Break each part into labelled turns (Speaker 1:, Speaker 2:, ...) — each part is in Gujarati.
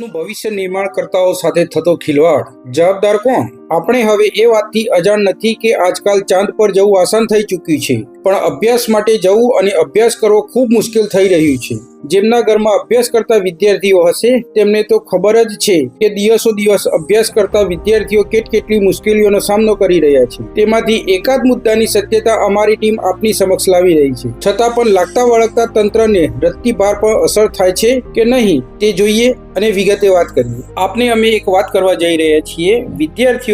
Speaker 1: દેશનું ભવિષ્ય નિર્માણ કરતાઓ સાથે થતો ખિલવાડ? જવાબદાર કોણ? આપણે હવે એ વાતથી અજાણ નથી કે આજકાલ ચાંદ પર જવું આસાન થઈ ચૂક્યું છે. પણ અભ્યાસ માટે જવું અને અભ્યાસ કરવો ખૂબ મુશ્કેલ થઈ રહ્યું છે. જેમના ઘરમાં અભ્યાસ કરતા વિદ્યાર્થીઓ હશે, તેમને તો ખબર જ છે કે દિવસો દિવસ અભ્યાસ કરતા વિદ્યાર્થીઓ કેટ કેટલી મુશ્કેલીઓનો સામનો કરી રહ્યા છે. તેમાંથી એકાદ મુદ્દાની સત્યતા અમારી ટીમ આપની સમક્ષ લાવી રહી છે. છતાં પણ લાગતા વળગતા તંત્રને રત્તી ભાર પર અસર થાય છે કે નહીં, તે જોઈએ અને વિગતે વાત કરીએ. આપને અમે એક વાત કરવા જઈ રહ્યા છીએ.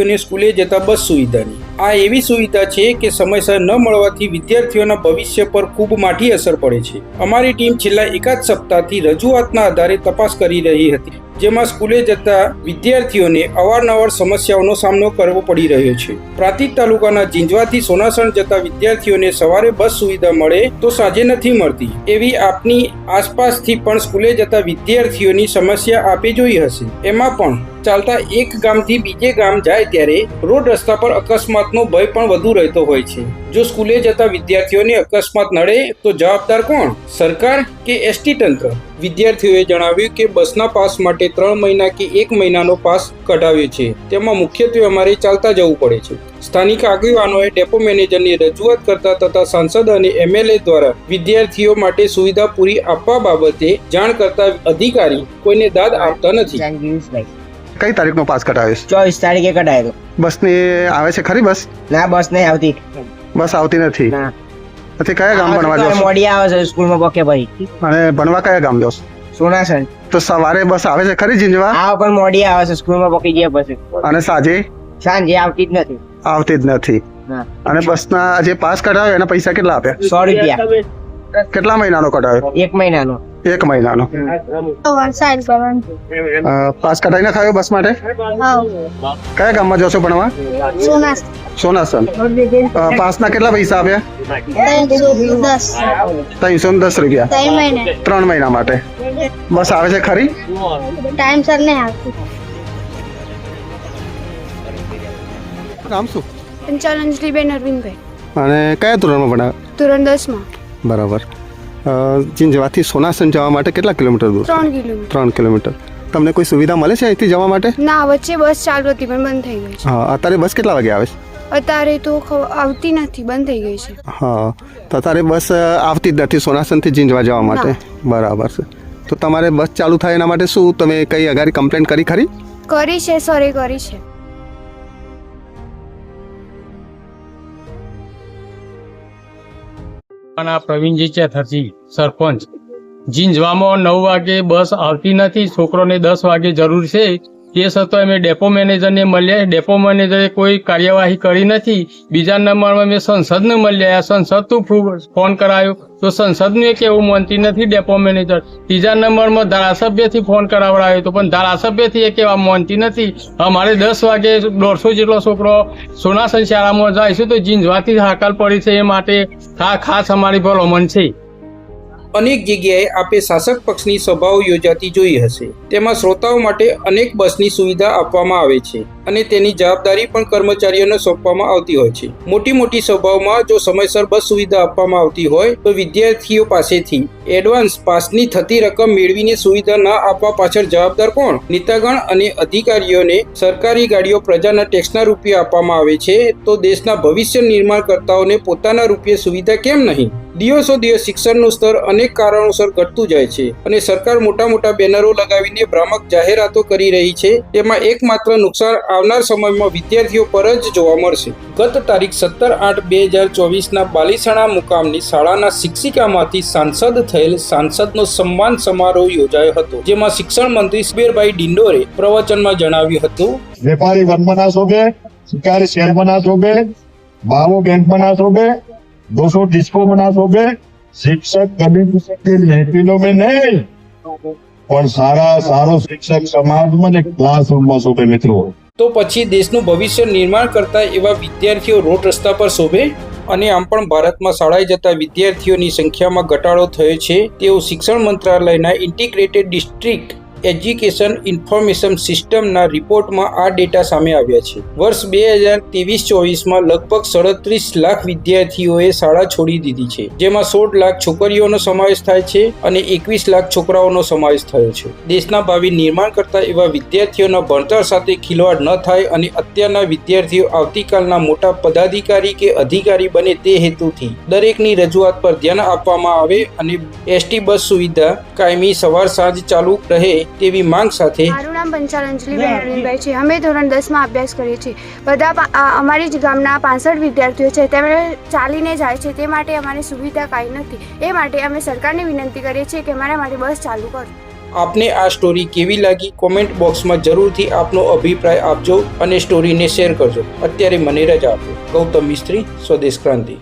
Speaker 1: વિદ્યાર્થીઓને સ્કૂલે જતા બસ સુવિધાની. આ એવી સુવિધા છે કે સમયસર ન મળવાથી વિદ્યાર્થીઓના ભવિષ્ય પર ખૂબ માઠી અસર પડે છે. અમારી ટીમ છેલ્લા એકાદ સપ્તાહથી રજૂઆતના આધારે તપાસ કરી રહી હતી. જેમાં સ્કૂલે જતા વિદ્યાર્થીઓને અવારનવાર સમસ્યાઓનો સામનો કરવો પડી રહ્યો છે. પ્રાંતિજ તાલુકાના જીંજવાથી સોનાસણ જતા વિદ્યાર્થીઓને સવારે બસ સુવિધા મળે તો સાંજે નથી મળતી. એવી આપની આસપાસથી પણ સ્કૂલે જતા વિદ્યાર્થીઓની સમસ્યા આપે જોઈ હશે. એમાં પણ ચાલતા એક ગામથી બીજે ગામ જાય ત્યારે રોડ રસ્તા પર અકસ્માતનો ભય પણ વધુ રહેતો હોય છે. જો સ્કૂલે જતા વિદ્યાર્થીઓને અકસ્માત નડે તો જવાબદાર કોણ? સરકાર કે એસટી તંત્ર? વિદ્યાર્થીઓએ જણાવ્યું કે બસના પાસ માટે ત્રણ મહિના કે એક મહિનાનો પાસ કઢાવ્યો છે. તેમાં મુખ્યત્વે અમારે ચાલતા જવું પડે છે. સ્થાનિક આગેવાનોએ ડેપો મેનેજરની રજૂઆત કરતા તથા સાંસદ અને એમએલએ દ્વારા વિદ્યાર્થીઓ માટે સુવિધા પૂરી આપવા બાબતે જાણ કરતા અધિકારી કોઈને દાદ આપતા નથી.
Speaker 2: કઈ તારીખનો પાસ કઢાવ્યો
Speaker 3: ચોવીસ તારીખે કઢાયેલો
Speaker 2: બસને આવે છે ખરી બસ?
Speaker 3: ના બસ નહીં આવતી.
Speaker 2: બસ આવતી નથી. પછી કયા ગામ ભણવા
Speaker 3: જાવ છે, મોડી આવે છે સ્કૂલમાં બકે ભાઈ.
Speaker 2: અને ભણવા કયા ગામ જાવ
Speaker 3: સોનાસણ
Speaker 2: તો સવારે બસ આવે છે ખરી જીંજવા
Speaker 3: હા પણ મોડી આવે છે સ્કૂલમાં પોકી ગયા પછી.
Speaker 2: અને સાંજે?
Speaker 3: સાંજે આવતી જ નથી.
Speaker 2: આવતી જ નથી.
Speaker 3: ના.
Speaker 2: અને બસના જે પાસ કઢાવ્યો એના પૈસા કેટલા આપ્યા?
Speaker 3: સો રૂપિયા.
Speaker 2: કેટલા મહિનાનો કઢાવ્યો
Speaker 3: એક મહિનાનો.
Speaker 2: એક મહિનાનો. પાસ કઢાવીને ખાયો બસ માટે? કયા ગામમાં જશો ભણવા? સોનાસન પાસના કેટલા પૈસા આપ્યા?
Speaker 4: ત્રણસો દસ
Speaker 2: ને દસ રૂપિયા.
Speaker 4: ત્રણ મહિને.
Speaker 2: ત્રણ મહિના માટે. બસ આવે છે ખરી?
Speaker 4: ટાઈમ સર નહીં
Speaker 2: નામ શું?
Speaker 5: પંચાલ અંજલિબેન અરવિંદભાઈ.
Speaker 2: અને કયા ધોરણમાં ભણાવે?
Speaker 5: ધોરણ દસમાં.
Speaker 2: બરાબર. અ, જીંજવાથી સોનાસન જવા માટે કેટલા કિલોમીટર દૂર?
Speaker 5: ત્રણ કિલોમીટર.
Speaker 2: ત્રણ કિલોમીટર. તમને કોઈ સુવિધા મળે છે અહીંથી જવા માટે?
Speaker 5: ના વચ્ચે બસ ચાલુ હતી પણ બંધ થઈ ગઈ
Speaker 2: હા અત્યારે બસ કેટલા વાગે આવે છે?
Speaker 5: અત્યારે તો આવતી નથી બંધ થઈ ગઈ છે.
Speaker 2: હા તો અત્યારે બસ આવતી જ નથી સોનાસનથી જીંજવા જવા માટે? બરાબર છે. તો તમારે બસ ચાલુ થાય એના માટે શું? તમે કઈ અગારી કમ્પ્લેન કરી ખરી?
Speaker 5: કરી છે સોરી કરી છે.
Speaker 6: અને પ્રવીણજી ચેથરજી સરપંચ જીંજવામાં નવ વાગે બસ આવતી નથી છોકરોને દસ વાગે જરૂર છે એ હતો અમે ડેપો મેનેજરને મળ્યા, ડેપો મેનેજરે કોઈ કાર્યવાહી કરી નથી. બીજા નંબરમાં મેં સંસદને મળ્યા. સંસદ ફોન કરાયો. તો સંસદનું એક એવું માનતી નથી ડેપો મેનેજર. ત્રીજા નંબરમાં ધારાસભ્યથી ફોન કરાવડાયો તો પણ ધારાસભ્યથી એક એવા માનતી નથી. અમારે દસ વાગે દોઢસો જેટલો છોકરો સોનાસન શાળામાં જાય છે તો જીંજવાથી હાકલ પડી છે એ માટે ખાસ અમારી ભલોમન છે.
Speaker 1: અનેક જગ્યાએ આપે શાસક પક્ષની સભાઓ યોજાતી જોઈ હશે. તેમાં શ્રોતાઓ માટે અનેક બસની સુવિધા આપવામાં આવે છે. અને તેની જવાબદારી પણ કર્મચારીઓને સોંપવામાં આવતી હોય છે. મોટી મોટી સભાઓમાં જો સમયસર બસ સુવિધા આપવામાં આવતી હોય, તો વિદ્યાર્થીઓ પાસેથી એડવાન્સ પાસની થતી રકમ મેળવીને સુવિધા ન આપવા પાછળ જવાબદાર કોણ? નેતાગણ અને અધિકારીઓને સરકારી ગાડીઓ પ્રજાના ટેક્સના રૂપિયા આપવામાં આવે છે, તો દેશના ભવિષ્ય નિર્માણકર્તાઓને પોતાના રૂપિયે સુવિધા કેમ નહીં? દિવસો દિવસ શિક્ષણનું સ્તર અનેક કારણોસર ઘટતું જાય છે અને સરકાર મોટા મોટા બેનરો લગાવીને ભ્રામક જાહેરાતો કરી રહી છે. તેમાં એકમાત્ર નુકસાન આવનાર સમયમાં વિદ્યાર્થીઓ પર જ જોવા મળશે. ગત તારીખ સત્તર આઠ બે હજાર ચોવીસના બાલીસણા મુકામની શાળાના શિક્ષિકામાંથી સાંસદ થયેલ સાંસદનો સન્માન સમારોહ યોજાયો હતો, જેમાં શિક્ષણ મંત્રી સુબેરભાઈ ડિંડોરે પ્રવચનમાં જણાવ્યું હતું,
Speaker 7: વેપારી વનમાં શોભે, શિકારી શહેરમાં ના શોભે, બાવો બેંકમાં ના શોભે, દોસો ડિસ્કોમાં ના શોભે, શિક્ષક કદી લેટીનો મેં નહીં. પણ સારા સારો શિક્ષક સમાજમાં ને ક્લાસરૂમમાં શોભે મિત્રો.
Speaker 1: તો પછી દેશનું ભવિષ્ય નિર્માણ કરતા એવા વિદ્યાર્થીઓ રોડ રસ્તા પર શોભે અને આમ પણ ભારતમાં શાળાએ જતા વિદ્યાર્થીઓની સંખ્યામાં ઘટાડો થયો છે. તેવું શિક્ષણ મંત્રાલયના ઇન્ટિગ્રેટેડ ડિસ્ટ્રિક્ટ એજ્યુકેશન ઇન્ફોર્મેશન સિસ્ટમના રિપોર્ટમાં આ ડેટા સામે આવ્યા છે. વર્ષ બે હજાર ત્રેવીસ ચોવીસમાં લગભગ સડત્રીસ લાખ વિદ્યાર્થીઓએ શાળા છોડી દીધી છે, જેમાં સોળ લાખ છોકરીઓનો સમાવેશ થાય છે અને એકવીસ લાખ છોકરાઓનો સમાવેશ થયો છે. દેશના ભાવિ નિર્માણ કરતા એવા વિદ્યાર્થીઓના ભણતર સાથે ખિલવાડ ન થાય અને અત્યારના વિદ્યાર્થીઓ આવતીકાલના મોટા પદાધિકારી કે અધિકારી બને તે હેતુથી દરેકની રજૂઆત પર ધ્યાન આપવામાં આવે અને એસટી બસ સુવિધા કાયમી સવાર સાંજ ચાલુ રહે તેવી માંગ સાથે
Speaker 5: મારું નામ બંસાલ અંજલિબેન અરવિંદભાઈ છે. અમે ધોરણ દસમાં અભ્યાસ કરીએ છીએ. બધા પા- અમારી જ ગામના પાંસઠ વિદ્યાર્થીઓ છે. તેમણે ચાલીને જાય છે. તે માટે અમારી સુવિધા કાંઈ નથી. એ માટે અમે સરકારને વિનંતી કરીએ છીએ કે અમારા માટે બસ ચાલુ કરો.
Speaker 1: આપને આ સ્ટોરી કેવી લાગી? કોમેન્ટ બોક્સમાં જરૂરથી આપનો અભિપ્રાય આપજો અને સ્ટોરીને શેર કરજો. અત્યારે મને રજા આપો. ગૌતમ મિસ્ત્રી સ્વદેશ ક્રાંતિ.